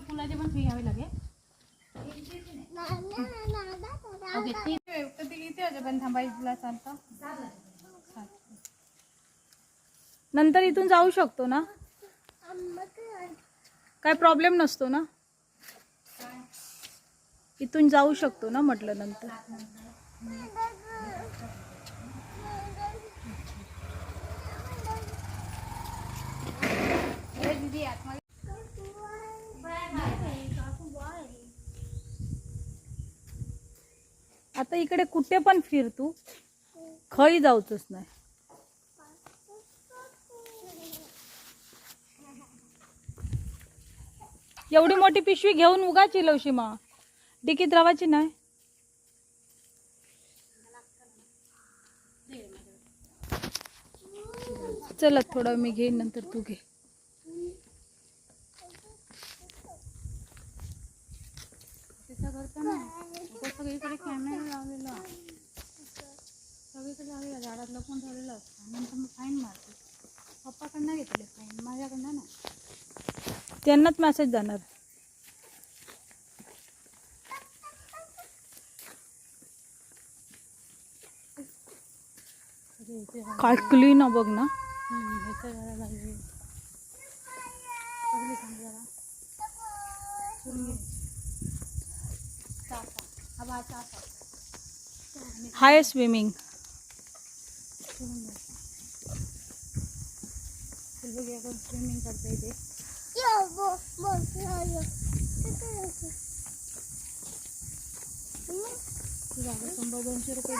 फुलाची पण फ़ी घ्यावी लागेल ओके तर ती किती वाजेपर्यंत थांबायची तुला चालतं नंतर इथून जाऊ शकतो ना? काय प्रॉब्लेम नसतो ना? इथून जाऊ शकतो ना म्हटलं नंतर. आता इकडे कुठे पण फिर तू. खळी जाऊच नाही. एवढी मोठी पिशवी घेऊन उगा चिलवशी मा डिकीत रावाची नाही चला थोडा मी घेईन नंतर तू घे सगळीकडे कॅमेरा मारते काय क्लीन बघ ना ह्याचं जरा लागले पगली सांग जरा चुरून घे. चाफा. हा बा चाफा. हाय स्विमिंग स्विमिंग करता इथे दोनशे रुपये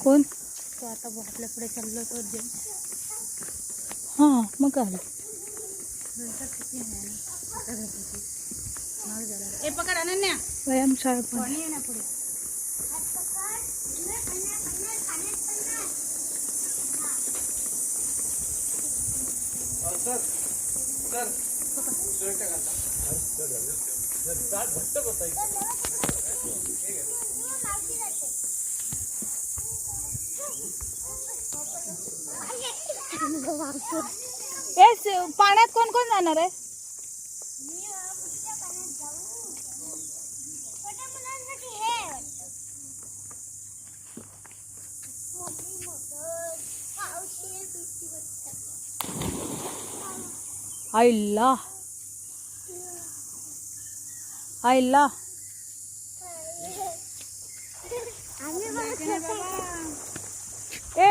कोण तो आता आपल्या पुढे चाललो तो दे हाँ मग काय ए पकड अनन्या व्यायामशाळा पण ना पुढे ए पाण्यात कोण कोण जाणार आहे? आईला. आईला. ए